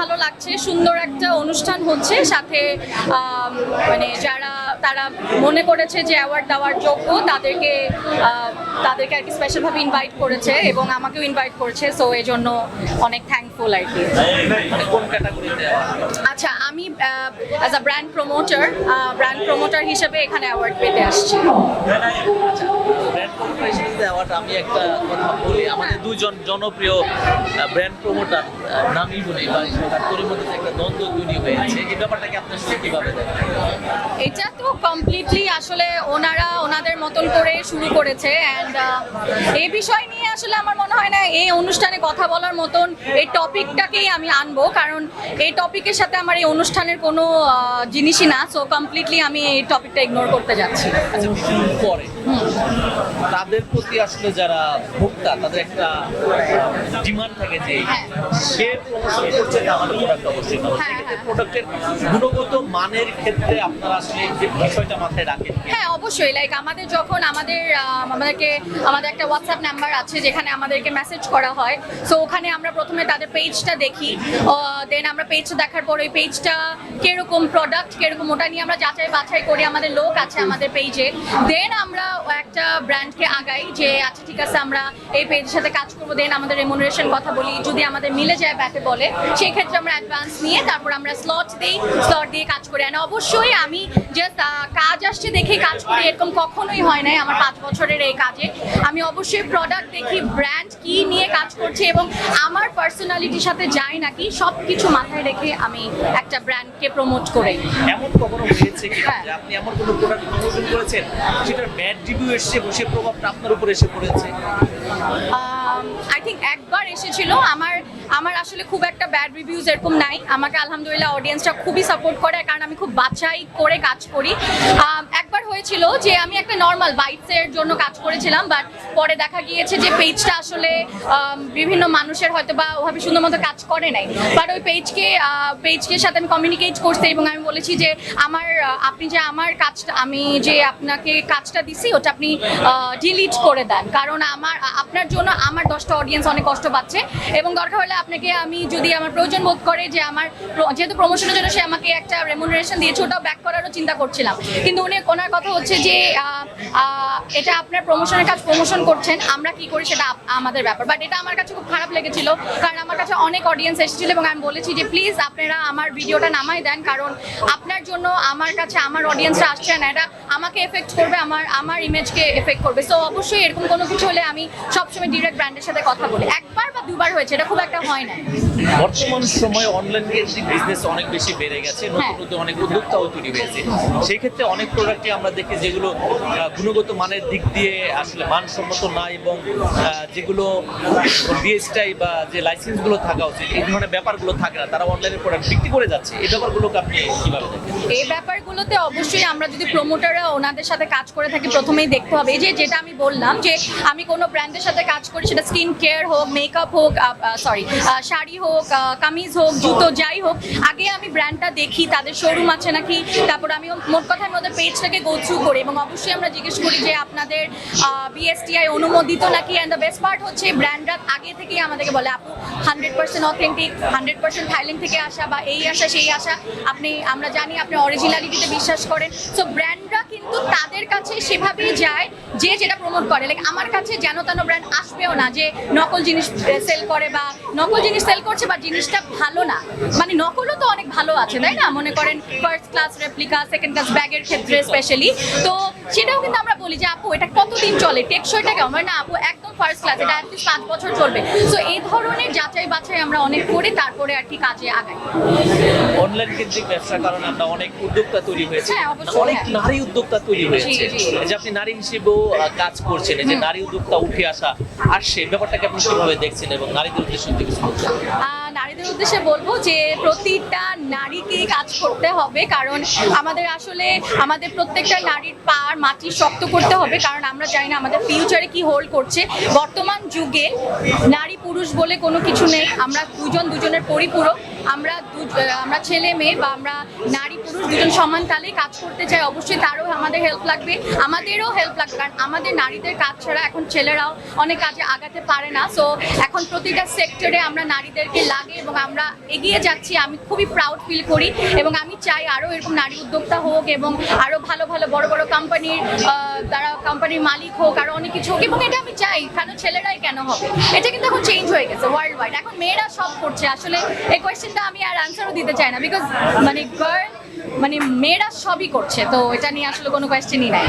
ভালো লাগছে সুন্দর একটা অনুষ্ঠান হচ্ছে। সাথে মানে যারা তারা মনে করেছে যে অ্যাওয়ার্ড দেওয়ার যোগ্য তাদেরকে তাদেরকে আর কি স্পেশালভাবে ইনভাইট করেছে এবং আমাকেও ইনভাইট করেছে। সো এই জন্য অনেক থ্যাঙ্কফুল আর কি। আচ্ছা আমি as a brand promoter brand promoter হিসেবে এখানে অ্যাওয়ার্ড পেতে আসছি। ব্র্যান্ড প্রমোটার অ্যাওয়ার্ড আমি একটা কথা বলি। আমাদের দুজন জনপ্রিয় ব্র্যান্ড প্রমোটার নামই বলি বা মধ্যে একটা দ্বন্দ্ব তৈরি হয়েছে। এই ব্যাপারটাকে আপনার সাথে কীভাবে দেখেন এটা তো কমপ্লিটলি আসলে ওনারা ওনাদের মতন করে শুরু করেছে অ্যান্ড এই বিষয় নিয়ে আসলে আমার মনে হয় না এই অনুষ্ঠানে কথা বলার মতন এই টপিকটাকেই আমি আনব। কারণ এই টপিকের সাথে আমার এই অনুষ্ঠানের কোনো জিনিসই না। সো কমপ্লিটলি আমি এই টপিকটা ইগনোর করতে যাচ্ছি। আচ্ছা পরে। তাদের প্রতি আসলে যারা ভোক্তা তাদের একটা ডিমান্ড থাকে যে হ্যাঁ। সে প্রমোশন করছে আমাদের প্রোডাক্ট অবশ্যই পাবো হ্যাঁ, সেক্ষেত্রে হ্যাঁ। প্রোডাক্টের গুণগত মানের ক্ষেত্রে আপনারা আসলে যে বিষয়টা মাথায় রাখেন হ্যাঁ অবশ্যই। লাইক আমাদের যখন আমাদের আমাদেরকে আমাদের একটা হোয়াটসঅ্যাপ নাম্বার আছে যেখানে আমাদেরকে মেসেজ করা হয়। সো ওখানে আমরা প্রথমে তাদের পেজটা দেখি। দেন আমরা পেজটা দেখার পর ওই পেজটা কীরকম প্রোডাক্ট কীরকম ওটা নিয়ে আমরা যাচাই বাছাই করি। আমাদের লোক আছে আমাদের পেজে দেন আমরা একটা ব্র্যান্ডকে আগাই যে আচ্ছা ঠিক আছে, আমরা এই পেজের সাথে কাজ করব দেন আমাদের রেমুনারেশন কথা বলি। যদি আমাদের মিলে যায় ব্যাটে বলে, সেই ক্ষেত্রে আমরা অ্যাডভান্স নিয়ে তারপর আমরা স্লট দিই স্লট দিয়ে কাজ করি। আর অবশ্যই আমি জাস্ট কাজ আসছে দেখে কাজ করি, এরকম কখনোই হয় নাই আমার পাঁচ বছরের এই কাজে। আমি অবশ্যই প্রোডাক্ট দেখি ব্র্যান্ড কি কাজ করছে এবং আমার পার্সোনালিটির সাথে যায় নাকি সব কিছু মাথায় রেখে আমি একটা ব্র্যান্ডকে প্রমোট করে। এমন কখনো হয়েছে কি হ্যাঁ। যে আপনি এমন কোনো প্রোডাক্ট প্রমোশন করেছেন সেটার ব্যাড রিভিউ এসেছে বসে প্রভাবটা আপনার উপর এসে পড়েছে? আই থিঙ্ক একবার এসেছিল। আমার আমার আসলে খুব একটা ব্যাড রিভিউজ এরকম নাই। আমাকে আলহামদুলিল্লাহ অডিয়েন্সটা খুবই সাপোর্ট করে কারণ আমি খুব বাছাই করে কাজ করি। একবার হয়েছিল যে আমি একটা নর্মাল বাইটসের জন্য কাজ করেছিলাম বাট পরে দেখা গিয়েছে যে পেজটা আসলে বিভিন্ন মানুষের হয়তো বা ওভাবে সুন্দর মতো কাজ করে নাই। বাট ওই পেজকে পেজকে সাথে আমি কমিউনিকেট করছি এবং আমি বলেছি যে আমার আপনি যে আমার কাজটা, আমি যে আপনাকে কাজটা দিছি, ওটা আপনি ডিলিট করে দেন। কারণ আমার আপনার জন্য আমার দশটা অডিয়েন্স অনেক কষ্ট পাচ্ছে এবং দরকার হলে আপনাকে আমি যদি আমার প্রয়োজন বোধ করে যে আমার যেহেতু প্রমোশনের জন্য সে আমাকে একটা রেমুনারেশন দিয়েছে, ওটাও ব্যাক করারও চিন্তা করছিলাম। কিন্তু উনি ওনার কথা হচ্ছে যে এটা আপনার প্রমোশনের কাজ প্রমোশন করছেন আমরা কি করি সেটা আমাদের ব্যাপার। বাট এটা আমার কাছে খুব খারাপ লেগেছিল কারণ আমার কাছে অনেক অডিয়েন্স এসেছিল এবং আমি বলেছি যে প্লিজ আপনারা আমার ভিডিওটা নামাই দেন কারণ আপনার জন্য আমার কাছে আমার অডিয়েন্সরা আসছে না। এটা আমাকে এফেক্ট করবে আমার আমার ইমেজকে এফেক্ট করবে। সো অবশ্যই এরকম কোনো কিছু হলে আমি সবসময় ডিরেক্ট ব্র্যান্ডের সাথে কথা বলি। একবার বা দুবার হয়েছে এটা খুব একটা হয় না বর্তমান সময়ে অনলাইন কেন্দ্রিক বিজনেস অনেক বেশি বেড়ে গেছে নতুন হ্যাঁ। নতুন অনেক উদ্যোক্তাও তৈরি হয়েছে। সেই ক্ষেত্রে অনেক প্রোডাক্টই আমরা দেখি যেগুলো গুণগত মানের দিক দিয়ে আসলে মানসম্মত না এবং যেগুলো বিএসটাই বা যে লাইসেন্সগুলো থাকা উচিত, এই ধরনের ব্যাপারগুলো থাকে না। তারা অনলাইনে প্রোডাক্ট বিক্রি করে যাচ্ছে। এই ব্যাপারগুলোকে আপনি কীভাবে দেখেন? এই ব্যাপারগুলোতে অবশ্যই আমরা যদি প্রমোটাররা ওনাদের সাথে কাজ করে থাকি, প্রথমেই দেখতে হবে। যে, যেটা আমি বললাম যে, আমি কোনো ব্র্যান্ডের সাথে কাজ করি, সেটা স্কিন কেয়ার হোক মেকআপ হোক সরি শাড়ি হোক কামিজ হোক, জুতো, যাই হোক, আগে আমি ব্র্যান্ডটা দেখি, তাদের শোরুম আছে নাকি, তারপর আমি মোট কথা আমি ওদের পেজটাকে গো করে এবং অবশ্যই আমরা জিজ্ঞেস করি যে আপনাদের বিএসটিআই অনুমোদিত নাকি? অ্যান্ড দ্য বেস্ট পার্ট হচ্ছে ব্র্যান্ডরা আগে থেকেই আমাদেরকে বলে, আপু hundred percent authentic hundred percent Thailand থেকে আসা বা এই আসা, সেই আসা। আপনি, আমরা জানি আপনি অরিজিনালিটিতে বিশ্বাস করেন। সো ব্র্যান্ডরা কিন্তু তাদের কাছে সেভাবেই যায় যে যেটা প্রমোট করে। লাইক আমার কাছে যেন তেন ব্র্যান্ড আসবেও না যে নকল জিনিস সেল করে বা নকল জিনিস সেল করছে বা জিনিসটা ভালো না। মানে নকলও তো অনেক ভালো আছে তাই না? মনে করেন first class replica second class ব্যাগের ক্ষেত্রে স্পেশালি তো সেটাও কিন্তু আমরা বলি যে আপু এটা কতদিন চলে? টেকসইটা কেমন? মানে না আপু একদম ফার্স্ট ক্লাস এটা অ্যাটলিস্ট পাঁচ বছর চলবে। সো এই ধরনের যাচাই বাছাই আমরা অনেক করে তারপরে আর কি কাজে আগাই। অনলাইন কেন্দ্রিক ব্যবসার কারণে আমরা অনেক উদ্যোক্তা তৈরি হয়েছে। হ্যাঁ, অনেক হ্যাঁ। নারী উদ্যোক্তা তৈরি হয়েছে। যে আপনি নারী হিসেবেও কাজ করছেন যে নারী উদ্যোক্তা উঠে আসা আসছে ব্যাপারটাকে আপনি কীভাবে দেখছেন এবং নারীদের উদ্দেশ্যে কিছু বলতেন। আহ, নারীদের উদ্দেশ্যে বলব যে প্রতিটা নারীকেই কাজ করতে হবে কারণ আমাদের আসলে আমাদের প্রত্যেকটা নারীর পার মাটি শক্ত করতে হবে কারণ আমরা জানি না আমাদের ফিউচারে কি হোল্ড করছে। বর্তমান যুগে নারী পুরুষ বলে কোনো কিছু নেই আমরা দুজন দুজনের পরিপূরক। আমরা আমরা ছেলে মেয়ে বা আমরা নারী পুরুষ দুজন সমান তালে কাজ করতে চাই, অবশ্যই তারও আমাদের হেল্প লাগবে। আমাদেরও হেল্প লাগবে, কারণ আমাদের নারীদের কাজ ছাড়া এখন ছেলেরাও অনেক কাজে আগাতে পারে না। সো এখন প্রতিটা সেক্টরে আমরা নারীদেরকে লাগে এবং আমরা এগিয়ে যাচ্ছি। আমি খুবই প্রাউড ফিল করি এবং আমি চাই আরও এরকম নারী উদ্যোক্তা হোক এবং আরও ভালো ভালো, বড় বড় কোম্পানির তারা কোম্পানির মালিক হোক, আরও অনেক কিছু হোক। এবং এটা আমি চাই, কেন ছেলেরাই কেন হবে? এটা কিন্তু এখন চেঞ্জ হয়ে গেছে ওয়ার্ল্ড ওয়াইড এখন মেয়েরা সব করছে। আসলে এই কোয়েশ্চেনটা আমি আর অ্যান্সারও দিতে চাই না বিকজ মানে গার্ল মানে মেয়েরা সবই করছে, তো এটা নিয়ে আসলে কোনো কোয়েশ্চেনই নাই।